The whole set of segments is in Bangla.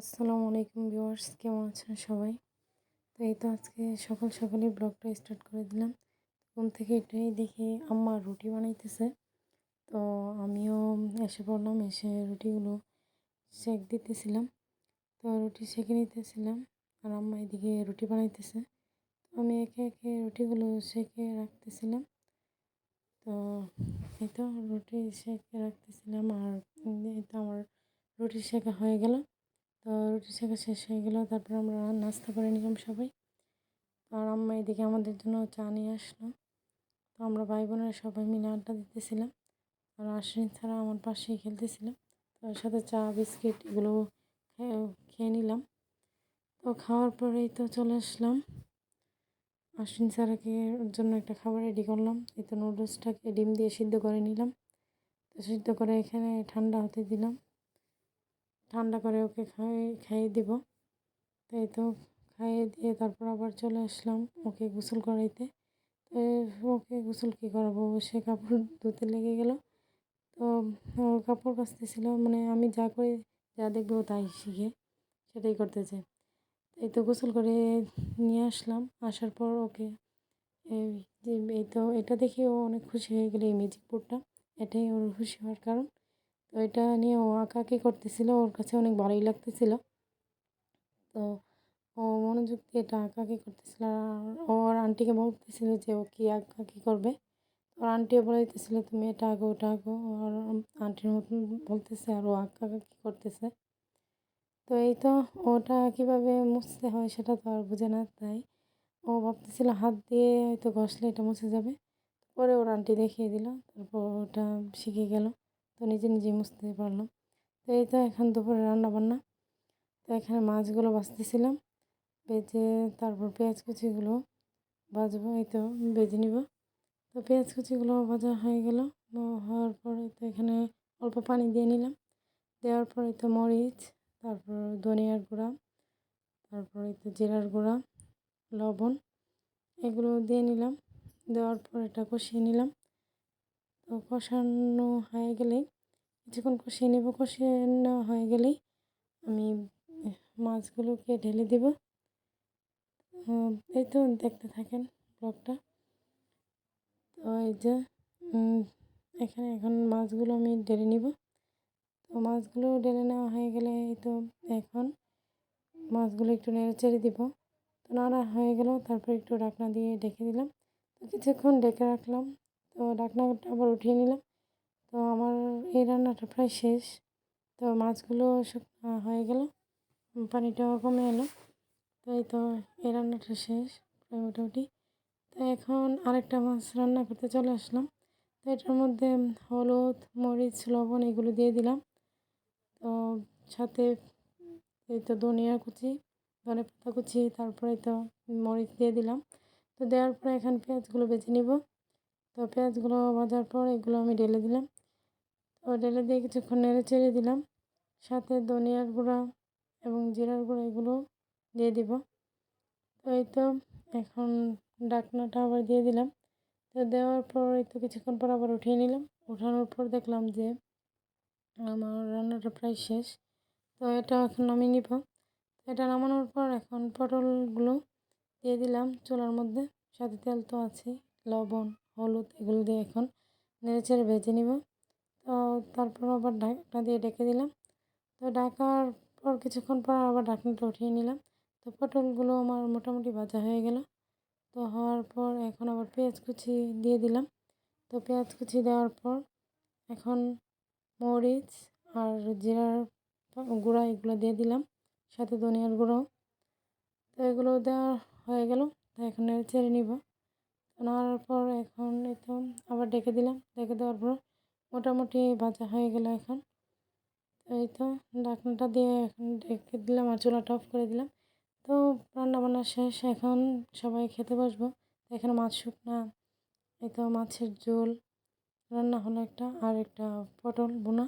আসসালামু আলাইকুম ভিউয়ার্স, কেমন আছেন সবাই? তো এই তো আজকে সকাল সকালে ব্লগটা স্টার্ট করে দিলাম। ঘুম থেকে এটাই দেখি আম্মা রুটি বানাইতেছে। তো আমিও এসে পড়লাম, এসে রুটিগুলো সেক দিতেছিলাম। তো রুটি সেঁকে নিতেছিলাম আর আম্মা এদিকে রুটি বানাইতেছে। তো আমি একে একে রুটিগুলো সেঁকে রাখতেছিলাম। তো এই তো রুটি সেকে রাখতেছিলাম আর এই তো আমার রুটি শেখা হয়ে গেল। রুটি শেখা শেষ হয়ে গেল, তারপর আমরা নাস্তা করে নিলাম সবাই। আর আম্মা এদিকে আমাদের জন্য চা নিয়ে আসলো। তো আমরা ভাই বোনেরা সবাই মিলে আড্ডা দিতেছিলাম। আর আশ্বিন ছাড়া আমার পাশেই খেলতেছিলাম তার সাথে চা, বিস্কিট এগুলো খেয়ে নিলাম। তো খাওয়ার পরেই তো চলে আসলাম। আশ্বিন ছাড়াকে জন্য একটা খাবার রেডি করলাম। এই তো নুডলসটাকে ডিম দিয়ে সিদ্ধ করে নিলাম। তো সিদ্ধ করে এখানে ঠান্ডা হতে দিলাম। ঠান্ডা করে ওকে খাইয়ে খাইয়ে দিব। তাই তো খাইয়ে দিয়ে তারপর আবার চলে আসলাম ওকে গোসল করাইতে। তো ওকে গোসল কী করাবো? সে কাপড় ধুতে লেগে গেল। তো কাপড় কাচতেছিল। মানে আমি যা করে, যা দেখব তাই শিখে সেটাই করতে চাই এই তো গোসল করে নিয়ে আসলাম। আসার পর ওকে এই তো এটা দেখে ও অনেক খুশি হয়ে গেলো এই ম্যাজিক বোর্ডটা। এটাই ওর খুশি হওয়ার কারণ। তো এটা নিয়ে ও আঁকা আঁকাআঁকি করতেছিল, ওর কাছে অনেক ভালোই লাগতেছিল। তো ও মনোযোগ দিয়ে এটা আঁকা আঁকাআঁকি করতেছিল আর ওর আন্টিকে বলতেছিল যে ও কী আঁকা আঁকাআঁকি করবে ওর আন্টিও বলে দিতেছিল, তুমি এটা আঁকো ওটা আঁকো আর আন্টির মতন বলতেছে, আর ও আঁকা আঁকাআঁকি করতেছে। তো এই তো ওটা কীভাবে মুছতে হয় সেটা তো আর বুঝে না, তাই ও ভাবতেছিল হাত দিয়ে হয়তো ঘষলে এটা মুছে যাবে। পরে ওর আন্টি দেখিয়ে দিল, তারপর ওটা শিখে গেল। তো নিজে নিজেই মুছতে পারলাম। তো এই তো এখন দুপুরে রান্না বান্না তো এখানে মাছগুলো বাছতেছিলাম বেজে তারপর পেঁয়াজ কুচিগুলো ভাজবো, এই তো বেজে নিব। তো পেঁয়াজ কুচিগুলো ভাজা হয়ে গেল। হওয়ার পরে তো এখানে অল্প পানি দিয়ে নিলাম। দেওয়ার পরে তো মরিচ, তারপর ধনিয়ার গুঁড়া, তারপর তো জিরার গুঁড়া, লবণ, এগুলো দিয়ে নিলাম। দেওয়ার পর এটা কষিয়ে নিলাম। তো কষানো হয়ে গেলেই কিছুক্ষণ কষিয়ে নেব, কষিয়ে নেওয়া হয়ে গেলেই আমি মাছগুলোকে ঢেলে দেব। এই তো দেখতে থাকেন ব্লগটা। তো এই যে এখানে এখন মাছগুলো আমি ঢেলে নিব। তো মাছগুলো ঢেলে নেওয়া হয়ে গেলে এই তো এখন মাছগুলো একটু নেড়ে চেড়ে দিব। তো নাড়া হয়ে গেল, তারপর একটু ডাকনা দিয়ে ডেকে দিলাম। তো কিছুক্ষণ ডেকে রাখলাম। তো ডাকনাটা আবার উঠিয়ে নিলাম। তো আমার এই রান্নাটা প্রায় শেষ। তো মাছগুলো শুকনো হয়ে গেল। পানিটাও কমে এলো। তো এই তো এই রান্নাটা শেষ প্রায় মোটামুটি। তো এখন আরেকটা মাছ রান্না করতে চলে আসলাম। তো এটার মধ্যে হলুদ, মরিচ, লবণ এগুলো দিয়ে দিলাম। তো সাথে এই তো ধনিয়া কুচি, ধনে পাতা কুচি, তারপরে তো মরিচ দিয়ে দিলাম। তো দেওয়ার পরে এখানে পেঁয়াজগুলো বেছে নিব। তো পেঁয়াজগুলো ভাজার পর এগুলো আমি ঢেলে দিলাম। তো ঢেলে দিয়ে কিছুক্ষণ নেড়ে চেড়ে দিলাম। সাথে ধনিয়ার গুঁড়া এবং জিরার গুঁড়া এগুলো দিয়ে দিব। তো এই তো এখন ডাকনাটা আবার দিয়ে দিলাম। তো দেওয়ার পর এই তো কিছুক্ষণ পর আবার উঠিয়ে নিলাম। উঠানোর পর দেখলাম যে আমার রান্নাটা প্রায় শেষ। তো এটা এখন নামিয়ে নিব। এটা নামানোর পর এখন পটলগুলো দিয়ে দিলাম চুলার মধ্যে। সাথে তেল তো আছে লবণ। হলুদ, এগুলো দিয়ে এখন নেড়ে চেড়ে ভেজে নিব। তো তারপর আবার ঢাকনা দিয়ে ডেকে দিলাম। তো ঢাকার পর কিছুক্ষণ পর আবার ঢাকনাটা উঠিয়ে নিলাম। তো পটলগুলো আমার মোটামুটি ভাজা হয়ে গেল। তো হওয়ার পর এখন আবার পেঁয়াজ কুচি দিয়ে দিলাম। তো পেঁয়াজ কুচি দেওয়ার পর এখন মরিচ আর জিরার গুঁড়া এগুলো দিয়ে দিলাম, সাথে ধনিয়ার গুঁড়ো তো এগুলো দেওয়া হয়ে গেল। তো এখন ছেড়ে নিব। নাড়ার পর এখন তো আবার ডেকে দিলাম। ডেকে দেওয়ার পর মোটামুটি ভাজা হয়ে গেল এখন। এই তো ঢাকনাটা দিয়ে এখন ডেকে দিলাম আর চুলাটা অফ করে দিলাম। তো রান্না বান্না শেষ, এখন সবাই খেতে বসবো। এখানে মাছ শুকনা, এই তো মাছের ঝোল, রান্না হলো একটা আর একটা পটল বোনা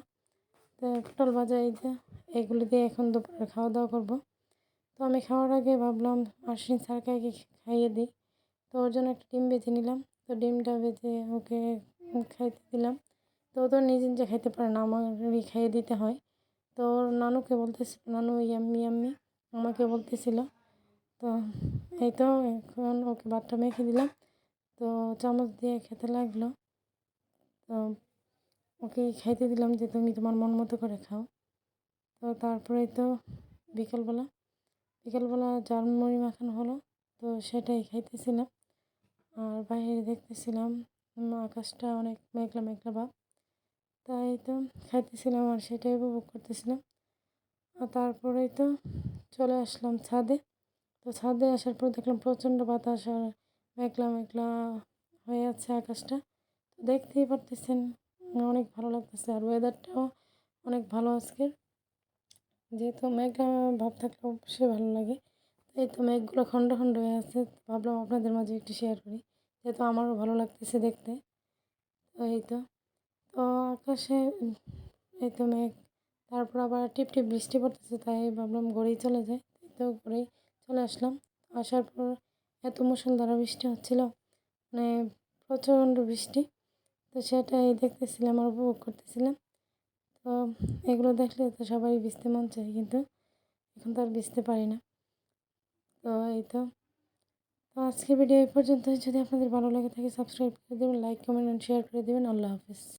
তো পটল ভাজা এই যে, এগুলো দিয়ে এখন দুপুরে খাওয়া দাওয়া করব। তো আমি খাওয়ার আগে ভাবলাম আশ্বিন স্যারকে খাইয়ে দিই। তো ওর জন্য একটা ডিম বেছে নিলাম। তো ডিমটা বেছে ওকে খাইতে দিলাম। তো ও তো নিজে নিজে খাইতে পারে না, আমারই খাইয়ে দিতে হয়। তো ওর নানুকে বলতেছিল নানু ইয়াম্মি ইয়াম্মি, আমাকে বলতেছিল। তো এই তো এখন ওকে ভাতটা মেখে দিলাম। তো চামচ দিয়ে খেতে লাগল। তো ওকে খাইতে দিলাম যে তুমি তোমার মন মতো করে খাও। তো তারপরে তো বিকালবেলা বিকালবেলা জালমুড়ি মাখানো হলো, তো সেটাই খাইতেছিলাম। আর বাইরে দেখতেছিলাম আকাশটা অনেক মেঘলা মেঘলা ভাব তাই তো খাইতেছিলাম আর সেটাই উপভোগ করতেছিলাম। আর তারপরেই তো চলে আসলাম ছাদে। তো ছাদে আসার পর দেখলাম প্রচণ্ড বাতাস আর মেঘলা মেঘলা হয়ে আছে আকাশটা। তো দেখতেই পারতেছেন, অনেক ভালো লাগতেছে। আর ওয়েদারটাও অনেক ভালো আজকের। যেহেতু মেঘলা ভাব থাকলে অবশ্যই ভালো লাগে। এই তো মেঘগুলো খণ্ড খণ্ড হয়ে আছে। ভাবলাম আপনাদের মাঝে একটু শেয়ার করি। যেহেতু আমারও ভালো লাগতেছে দেখতে। তো এই তো। তো আকাশে, এই তো মেঘ। তারপর আবার টিপ টিপ বৃষ্টি পড়তেছে, তাই ভাবলাম ঘরেই চলে যাই। তো ঘরেই চলে আসলাম। আসার পর এত মুষলধারা বৃষ্টি হচ্ছিল মানে প্রচণ্ড বৃষ্টি। তো সেটাই দেখতেছিলাম আর উপভোগ করতেছিলাম। তো এগুলো দেখলে তো সবাই ভিজতে মন চায়, কিন্তু এখন তো আর ভিজতে পারি না। তো এই তো? তো আজকের ভিডিও এই পর্যন্ত যদি আপনাদের ভালো লাগে থাকে সাবস্ক্রাইব করে দেবেন লাইক কমেন্ট অ্যান্ড শেয়ার করে দেবেন। আল্লাহ হাফিজ।